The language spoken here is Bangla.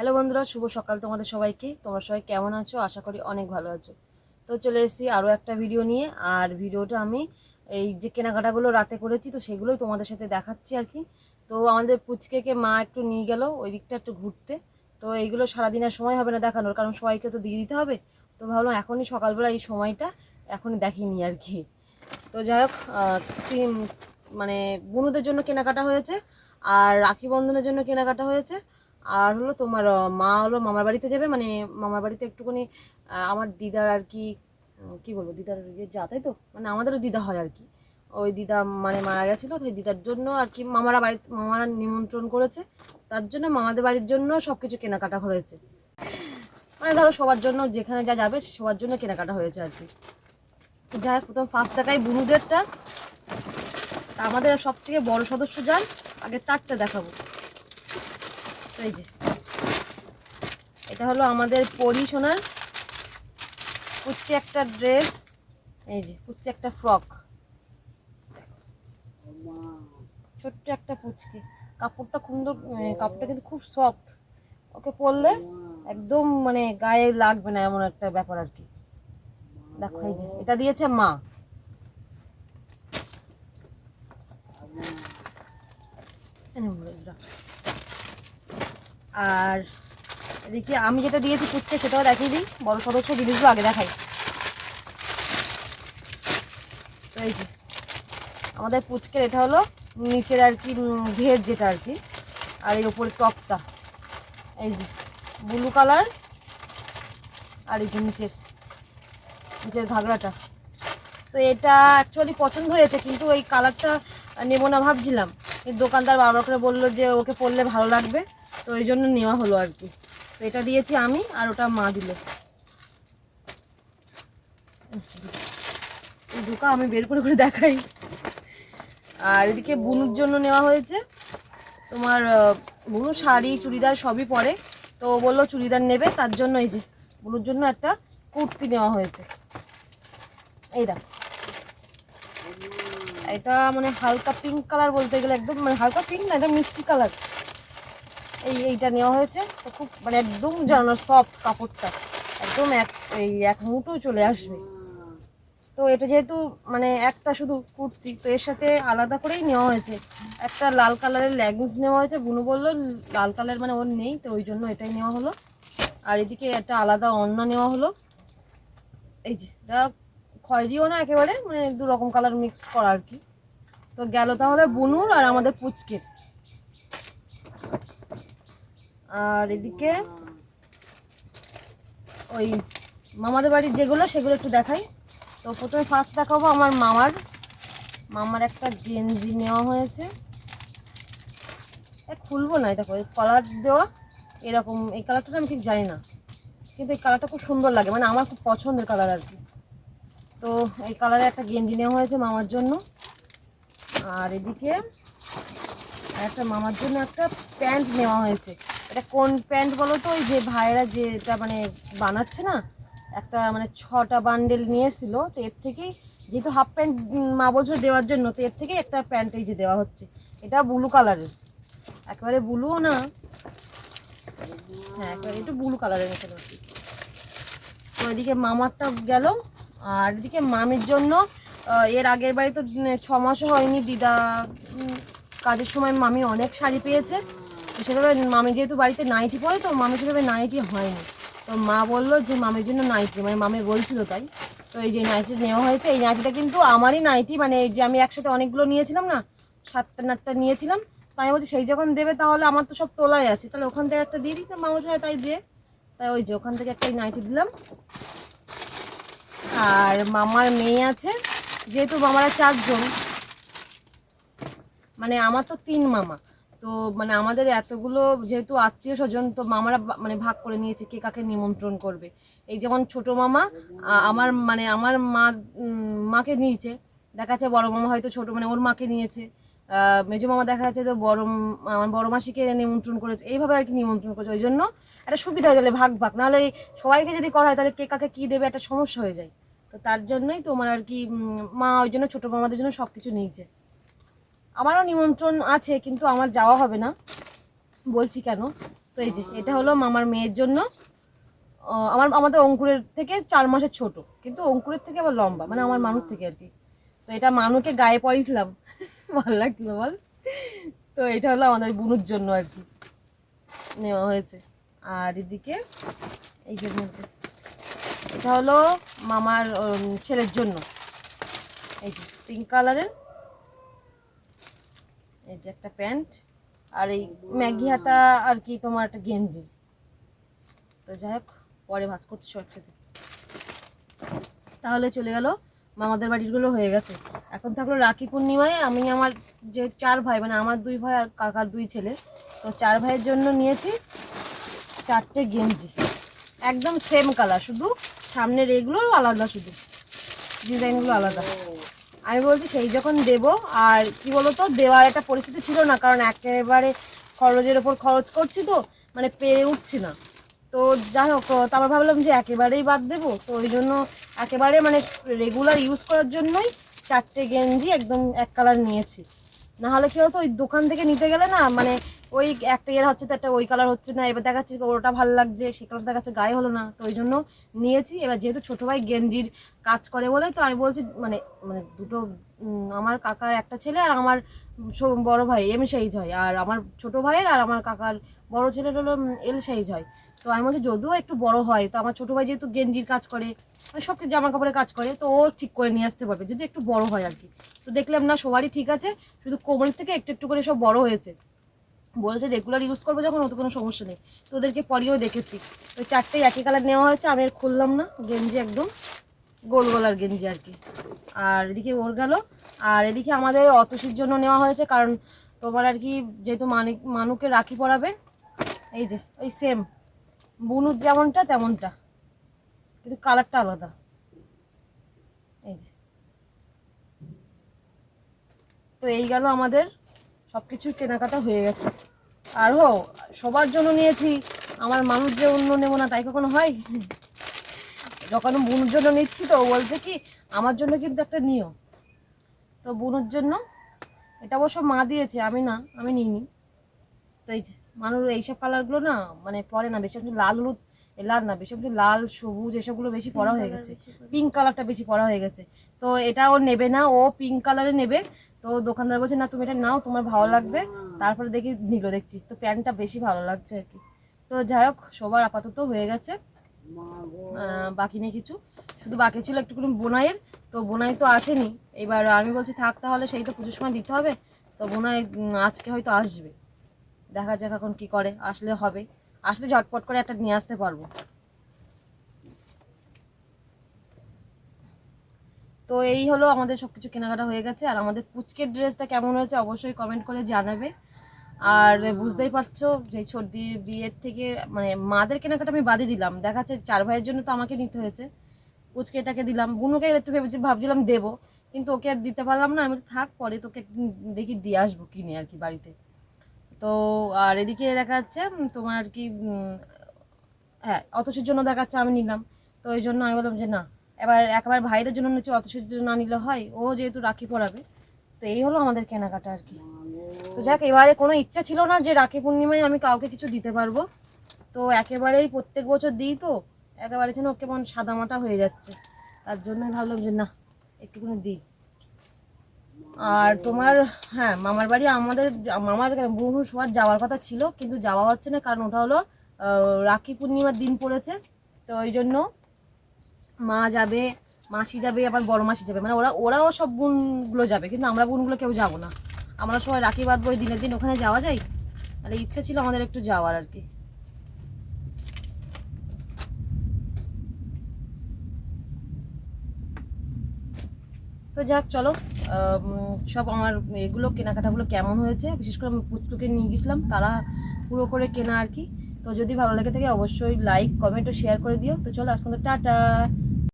হ্যালো বন্ধুরা, শুভ সকাল তোমাদের সবাইকে। তোমরা সবাই কেমন আছো? আশা করি অনেক ভালো আছো। তো চলে এসেছি আরও একটা ভিডিও নিয়ে। আর ভিডিওটা আমি এই যে কেনাকাটাগুলো রাতে করেছি, তো সেগুলোই তোমাদের সাথে দেখাচ্ছি আর কি। তো আমাদের পুচকেকে মা একটু নিয়ে গেল ওই দিকটা একটু ঘুরতে। তো এইগুলো সারাদিনের সময় হবে না দেখানোর, কারণ সবাইকে তো দিয়ে দিতে হবে। তো ভাবলাম এখনই সকালবেলা এই সময়টা এখনই দেখিনি আর কি। তো যাই হোক মানে বুনুদের জন্য কেনাকাটা হয়েছে, আর রাখি বন্ধনের জন্য কেনাকাটা হয়েছে। আর হলো তোমার মা হলো মামার বাড়িতে যাবে মানে মামার বাড়িতে একটুখানি আমার দিদার আর কি কি বলব, দিদার ইয়ে যা, তাই তো? মানে আমাদেরও দিদা হয় আর কি। ওই দিদা মানে মারা গেছিল তো ওই দিদার জন্য আর কি মামারা বাড়ি, মামারা নিমন্ত্রণ করেছে। তার জন্য মামাদের বাড়ির জন্য সব কিছু কেনাকাটা হয়েছে। মানে ধরো সবার জন্য যেখানে যা যাবে, সবার জন্য কেনাকাটা হয়েছে আর কি। যাই হোক, প্রথম ফার্স্ট দেখাই বুনুদেরটা। আমাদের সবথেকে বড় সদস্য যান, আগে তারটা দেখাবো। এই যে। এটা হলো আমাদের পরি সোনার পুচকে একটা ড্রেস, এই যে পুচকে একটা ফ্রক। ছোট্ট একটা পুচকে কাপড়টা সুন্দর কাপড়টা কিন্তু খুব সফট ওকে পরলে একদম মানে গায়ে লাগবে না এমন একটা ব্যাপার আর কি। দেখো এই যে, এটা দিয়েছে মা। আর এদিকে আমি যেটা দিয়েছি পুচকে, সেটাও দেখিয়ে দিই বড় সদস্য জিনিসগুলো আগে দেখাই। এই যে, আমাদের পুচকের এটা হলো নিচের আর কি ঘের যেটা আর কি, আর এই ওপরে টপটা। এই যে, ব্লু কালার আর এই যে নিচের নিচের ঘাগরাটা তো এটা অ্যাকচুয়ালি পছন্দ হয়েছে, কিন্তু ওই কালারটা নেব না ভাবছিলাম। দোকানদার বারবার করে বলল যে ওকে পরলে ভালো লাগবে। তো এই জন্য নেওয়া হলো আর কি। তো এটা দিয়েছি আমি আর ওটা মা দিল। দুকা আমি বের করে করে দেখাই। আর এদিকে বুনুর জন্য নেওয়া হয়েছে। তোমার বুনু শাড়ি, চুড়িদার সবই পরে। তো বলল চুড়িদার নেবে, তার জন্য এই যে বুনুর জন্য একটা কুর্তি নেওয়া হয়েছে। এই দেখ। এটা মানে হালকা পিঙ্ক কালার বলতে গেলে একদম মানে হালকা পিঙ্ক না, এটা মিষ্টি কালার এই এইটা নেওয়া হয়েছে। তো খুব মানে একদম জানো সফট কাপড়টা। একদম এক, এই এক মুঠো চলে আসবে। তো এটা যেহেতু মানে একটা শুধু কুর্তি, তো এর সাথে আলাদা করেই নেওয়া হয়েছে। একটা লাল কালারের লেগিংস নেওয়া হয়েছে। বুনু বলল লাল কালার মানে ওর নেই, তো ওই জন্য এটাই নেওয়া হলো। আর এদিকে একটা আলাদা অন্য নেওয়া হলো। এই যে খয়েরিও না একেবারে মানে দু রকম কালার মিক্স করা আর কি। তো গেল তাহলে বুনুর আর আমাদের পুচকের। আর এদিকে ওই মামাদের বাড়ির যেগুলো, সেগুলো একটু দেখাই। তো প্রথমে ফার্স্ট দেখাবো আমার মামার। মামার একটা গেঞ্জি নেওয়া হয়েছে। খুলবো না এটা কলার দেওয়া এরকম, এই কালারটা আমি ঠিক জানি না। কিন্তু এই কালারটা খুব সুন্দর লাগে মানে আমার খুব পছন্দের কালার আর কি। তো এই কালারে একটা গেঞ্জি নেওয়া হয়েছে মামার জন্য। আর এদিকে একটা মামার জন্য একটা প্যান্ট নেওয়া হয়েছে। এটা কোন প্যান্ট বলো তো? ওই যে ভাইরা যেটা মানে বানাচ্ছে না, একটা মানে ছটা বান্ডেল নিয়ে তো এর থেকেই যেহেতু হাফ প্যান্ট মা বলছিল দেওয়ার জন্য, তো এর থেকেই একটা প্যান্ট এই যে দেওয়া হচ্ছে। এটা ব্লু কালারের। একেবারে ব্লুও না। হ্যাঁ একেবারে একটু ব্লু কালারের কি। তো এদিকে মামারটা গেল, আর এদিকে মামির জন্য এর আগের বাড়ি তো ছ মাসও হয়নি, দিদা কাজের সময় মামি অনেক শাড়ি পেয়েছে। সেভাবে মামি যেহেতু বাড়িতে নাইটি পরে তো মামি সেভাবে নাইটি হয়নি। তো মা বলল যে মামির জন্য নাইটি মানে মামি বলছিল তাই। তো এই যে নাইটি নেওয়া হয়েছে এই নাইটিটা কিন্তু আমারই নাইটি মানে এই যে আমি একসাথে অনেকগুলো নিয়েছিলাম না সাতটা নাটটা নিয়েছিলাম তাই বলছি সেই যখন দেবে তাহলে আমার তো সব তোলাই আছে। তাহলে ওখান থেকে একটা দিয়ে তো মা বলছে "হ্যাঁ, তাই দিয়ে। তাই ওই যে ওখান থেকে একটা নাইটি দিলাম। আর মামার মেয়ে আছে যেহেতু মামারা চারজন মানে আমার তো তিন মামা। তো মানে আমাদের এতগুলো যেহেতু আত্মীয় স্বজন, তো মামারা মানে ভাগ করে নিয়েছে কে কাকে নিমন্ত্রণ করবে। এই যেমন ছোট মামা আমার মানে আমার মা মাকে নিয়েছে। দেখা যাচ্ছে বড় মামা হয়তো ছোট মানে ওর মাকে নিয়েছে। মেজো মামা দেখা যাচ্ছে তো বড় আমার বড় মাসিকে নিমন্ত্রণ করেছে। এইভাবে আর কি নিমন্ত্রণ করেছে। ওই জন্য একটা সুবিধা হয়ে গেলে ভাগ ভাগ। নাহলে সবাইকে যদি করা হয়, তাহলে কে কাকে কী দেবে একটা সমস্যা হয়ে যায়। তো তার জন্যই তোমার আর কি মা ওই জন্য ছোটো মামাদের জন্য সব কিছু নিয়েছে। আমারও নিমন্ত্রণ আছে, কিন্তু আমার যাওয়া হবে না। বলছি কেন? তো এই যে, এটা হলো মামার মেয়ের জন্য। আমার, আমাদের অঙ্কুরের থেকে চার মাসের ছোট, কিন্তু অঙ্কুরের থেকে আবার লম্বা মানে আমার মানুষ থেকে আর কি। তো এটা মানুকে গায়ে পরিয়েছিলাম ভালো লাগল, বল। তো এটা হলো আমাদের বুনুর জন্য আর কি, নেওয়া হয়েছে। আর এদিকে, এই যে এটা হলো মামার ছেলের জন্য। এই যে পিঙ্ক কালারের এই যে একটা প্যান্ট আর এই ম্যাগি হাতা আর কি তোমার একটা গেঞ্জি। তো যাই হোক, পরে ভাজ করছ একসাথে। তাহলে চলে গেল, মামাদের বাড়িগুলো হয়ে গেছে। এখন থাকল রাখি পূর্ণিমায়, আমি আমার যে চার ভাই মানে আমার দুই ভাই আর কাকার দুই ছেলে, তো চার ভাইয়ের জন্য নিয়েছি চারটে গেঞ্জি। একদম সেম কালার শুধু সামনের এগুলো আলাদা শুধু ডিজাইনগুলো আলাদা। আমি বলছি সেই যখন দেব, আর কি বলতো, দেওয়ার একটা পরিস্থিতি ছিল না, কারণ একেবারে খরচের ওপর খরচ করছি তো মানে পেরে উঠছি না। তো যাই হোক তারপর ভাবলাম যে একেবারেই বাদ দেবো, তো ওই জন্য একেবারে মানে রেগুলার ইউজ করার জন্যই চারটে গেঞ্জি একদম এক কালার নিয়েছি। নাহলে কি হতো ওই দোকান থেকে নিতে গেলে না মানে ওই একটা ইয়ের হচ্ছে তো একটা ওই কালার হচ্ছে না, এবার দেখাচ্ছি ওটা ভালো লাগছে সে কালার দেখাচ্ছে গায়ে হলো না, তো ওই জন্য নিয়েছি। এবার যেহেতু ছোটো ভাই গেঞ্জির কাজ করে বলে, তো আমি বলছি মানে মানে দুটো আমার কাকার একটা ছেলে আর আমার বড় ভাই এম সাইজ হয়, আর আমার ছোট ভাইয়ের আর আমার কাকার বড় ছেলের হলো এল সাইজ হয়। তো আমি বলছি যদিও একটু বড় হয়, তো আমার ছোট ভাই যেহেতু গেঞ্জির কাজ করে মানে সব কিছু জামা কাপড়ের কাজ করে, তো ও ঠিক করে নিয়ে আসতে পারবে, যদি একটু বড় হয় আর কি। তো দেখলাম না, সবারই ঠিক আছে, শুধু কোমরের থেকে একটু একটু করে সব বড় হয়েছে। বলেছে রেগুলার ইউজ করব যখন অত কোনো সমস্যা নেই। তো ওদেরকে পরিয়েও দেখেছি। তো চারটেই একই কালার নেওয়া হয়েছে, আমি আর খুললাম না। গেঞ্জি একদম, গোল গলার গেঞ্জি আর কি। আর এদিকে ওর গেল, আর এদিকে আমাদের অতসীর জন্য নেওয়া হয়েছে, কারণ তোমার আর কি যেহেতু মানিক, মানুকে রাখি পরাবে, এই যে, ওই সেম বুনুর যেমনটা, তেমনটা। কিন্তু কালারটা আলাদা। এই যে। তো এই গেল আমাদের সব কিছু কেনাকাটা হয়ে গেছে। আর হো সবার জন্য নিয়েছি। আমার মানুষ যে অন্য নেব না তাই কখনো হয়? যখন বুনুর জন্য নিচ্ছি তো বলছে কি আমার জন্য কিন্তু একটা নিও। তো বুনুর জন্য এটা অবশ্য মা দিয়েছে আমি না আমি নিইনি। তো এই যে মানুষ এইসব কালারগুলো না মানে পরে না বেশি একটু লাল হলুদ এ লাল না বেশি একটু লাল সবুজ এসবগুলো বেশি পরা হয়ে গেছে। পিঙ্ক কালারটা বেশি পরা হয়ে গেছে। তো এটা ও নেবে না ও পিঙ্ক কালারে নেবে। তো দোকানদার বলছে না তুমি এটা নাও তোমার ভালো লাগবে। তারপরে দেখি নিল দেখছি। তো প্যান্টটা বেশি ভালো লাগছে আর কি। তো যাই হোক সবার আপাতত হয়ে গেছে। বাকি নেই কিছু। শুধু বাকি ছিল একটুখানি বোনাইয়ের। তো বোনাই তো আসেনি। এবার আমি বলছি থাক তাহলে সেই তো পুজোর সময় দিতে হবে। তো বোনাই আজকে হয়তো আসবে। দেখা যাক এখন কি করে। আসলে হবে। আসলে ঝটপট করে একটা নিয়ে আসতে পারব। তো এই হলো আমাদের সব কিছু কেনাকাটা হয়ে গেছে। আর আমাদের পুচকের ড্রেসটা কেমন হয়েছে অবশ্যই কমেন্ট করে জানাবে। আর বুঝতেই পারছ যে সর্দির বিয়ের থেকে মানে মাদের কেনাকাটা আমি বাদে দিলাম। দেখা যাচ্ছে চার ভাইয়ের জন্য তো আমাকে নিতে হয়েছে। পুচকেটাকে দিলাম। বুনুকে একটু ভেবেছি, ভাবছিলাম দেবো, কিন্তু ওকে আর দিতে পারলাম না। আমি থাক, পরে তোকে দেখি, দিয়ে আসব কিনে আর কি বাড়িতে। তো, আর এদিকে দেখা যাচ্ছে তোমার কি হ্যাঁ অতসের জন্য দেখা যাচ্ছে আমি নিলাম। তো ওই জন্য আমি বললাম যে, না এবার একবার ভাইদের জন্য নিচ্ছে জন্য না নিলে হয়, ও যেহেতু রাখি পরাবে, তো এই হলো আমাদের কেনাকাটা আর কি। তো যাক, এবারে কোনো ইচ্ছা ছিল না যে রাখি পূর্ণিমায় আমি কাউকে কিছু দিতে পারব। তো একেবারেই প্রত্যেক বছর দিই তো, একেবারে যেন ওকে কেমন সাদামাটা হয়ে যাচ্ছে। তার জন্যই ভাবলাম যে না, একটুখানি দিই। আর তোমার হ্যাঁ মামার বাড়ি আমাদের, মামার বহু সবার যাওয়ার কথা ছিল, কিন্তু যাওয়া হচ্ছে না, কারণ ওটা হলো রাখি পূর্ণিমার দিন পড়েছে। তো ওই জন্য মা যাবে, মাসি যাবে, আবার বড় মাসি যাবে। মানে ওরা ওরাও সব বোনগুলো যাবে, কিন্তু আমরা বোনগুলো কেউ যাব না। আমরা সবাই রাখি বাঁধবো, ওই দিনের দিন ওখানে যাওয়া যায়? তাহলে ইচ্ছে ছিল আমাদের একটু যাওয়ার আর কি। তো যাক, চলো সব আমার এগুলো, কেনাকাটাগুলো কেমন হয়েছে? বিশেষ করে আমি পুচকুকে নিয়ে গেছিলাম, তারা পুরো করে কেনা আর কি। তো যদি ভালো লেগে থাকে, অবশ্যই লাইক কমেন্ট ও শেয়ার করে দিও। তো চলো আজকে টাটা।